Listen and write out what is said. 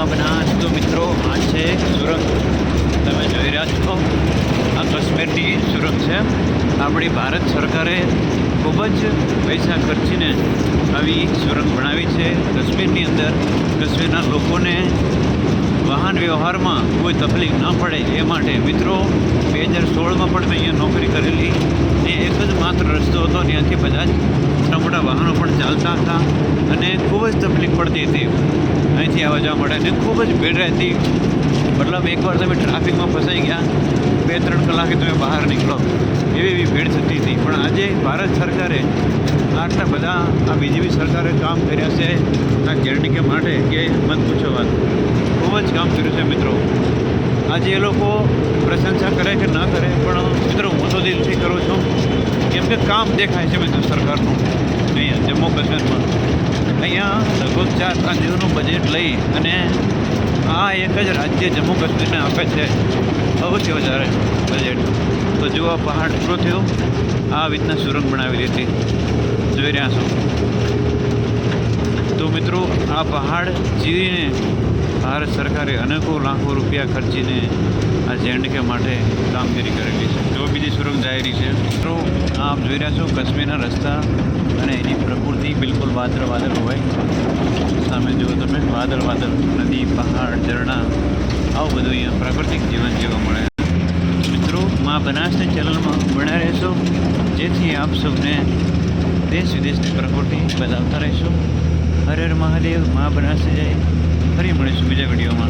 માં બનાસ તો મિત્રો, આ છે સુરંગ તમે જોઈ રહ્યા છો, આ કાશ્મીરની સુરંગ છે. આપણી ભારત સરકારે ખૂબ જ પૈસા ખર્ચીને આવી સુરંગ બનાવી છે. કાશ્મીરની અંદર કાશ્મીરના લોકોને વાહન વ્યવહારમાં કોઈ તકલીફ ન પડે એ માટે મિત્રો, બે હજાર સોળમાં પણ મેં અહીંયા નોકરી કરેલી. ને એક જ માત્ર રસ્તો હતો, ત્યાંથી બધા જ મોટા મોટા વાહનો પણ ચાલતા હતા. અને ખૂબ જ તકલીફ પડતી હતી. અહીંથી આવવા જવા માટે અને ખૂબ જ ભીડ રહેતી. મતલબ એકવાર તમે ટ્રાફિકમાં ફસાઈ ગયા બે ત્રણ કલાકે તમે બહાર નીકળો, એવી એવી ભીડ થતી હતી. પણ આજે ભારત સરકારે આટલા બધા, આ બીજેપી સરકારે કામ કર્યા છે, આ જેરડીકે માટે કે મત પૂછો વાત ખૂબ જ કામ કર્યું છે મિત્રો. આજે એ લોકો પ્રશંસા કરે કે ન કરે, પણ મિત્રો હું તો દિલથી કરું છું. કેમ કે કામ દેખાય છે મિત્રો સરકારનું. અહીંયા જમ્મુ કાશ્મીરમાં. લગભગ ચાર પાંચ દિવસનું બજેટ લઈ અને આ એક જ રાજ્ય જમ્મુ કાશ્મીરને આપે છે સૌથી વધારે બજેટ તો જો આ પહાડ શું થયો? આ રીતના સુરંગ બનાવી હતી. જોઈ રહ્યા છો. તો મિત્રો, આ પહાડ ચીરીને ભારત સરકારે અનેકો લાખો રૂપિયા ખર્ચીને આ જેન્ડકે માટે કામગીરી કરેલી છે. જો બીજી સુરંગ જાહેરી છે મિત્રો આપ જોઈ રહ્યા છો, કાશ્મીરના રસ્તા અને એની પ્રકૃતિ બિલકુલ વાદળ વાદળ હોય. સામે જુઓ તમે વાદળ વાદળ, નદી, પહાડ, ઝરણા, આવું બધું અહીંયા પ્રાકૃતિક જીવન જીવવા મળે મિત્રો, મા બનાસની ચેનલમાં બન્યા રહેશો. જેથી આપ સૌને દેશ વિદેશની પ્રકૃતિ બતાવતા રહીશું. હર હર મહાદેવ, મા બનાસ જય. ફરી મળીશું બીજા વિડીયોમાં.